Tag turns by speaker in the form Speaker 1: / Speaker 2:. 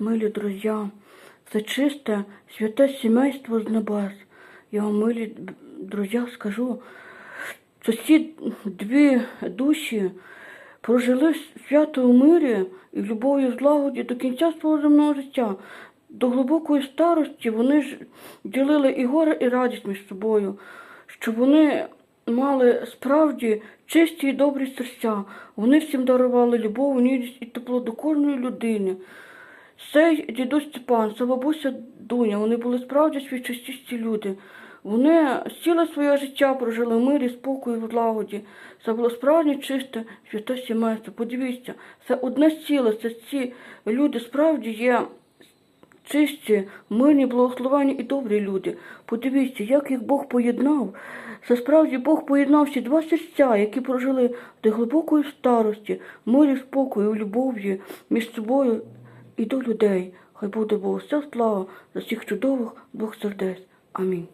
Speaker 1: милі друзі, це чисте, святе сімейство з небес. Я милі друзі, скажу, що ці дві душі прожили свято у мирі і любові злагоді до кінця свого земного життя. До глибокої старості вони ж ділили і горе, і радість між собою, щоб вони мали справді чисті і добрі серця. Вони всім дарували любов, ніжність і тепло до кожної людини. Цей дідусь Степан, це бабуся Дуня, вони були справді свічисті люди. Вони ціле своє життя прожили в мирі, спокою, в злагоді. Це було справді чисте святе сімейство. Подивіться, це одне ціле, це ці люди справді є чисті, мирні, благословені і добрі люди. Подивіться, як їх Бог поєднав. Це справді Бог поєднав всі два серця, які прожили до глибокої старості, мирі, спокою, любові між собою і до людей. Хай буде Богу вся слава за всіх чудових Бог сердець. Амінь.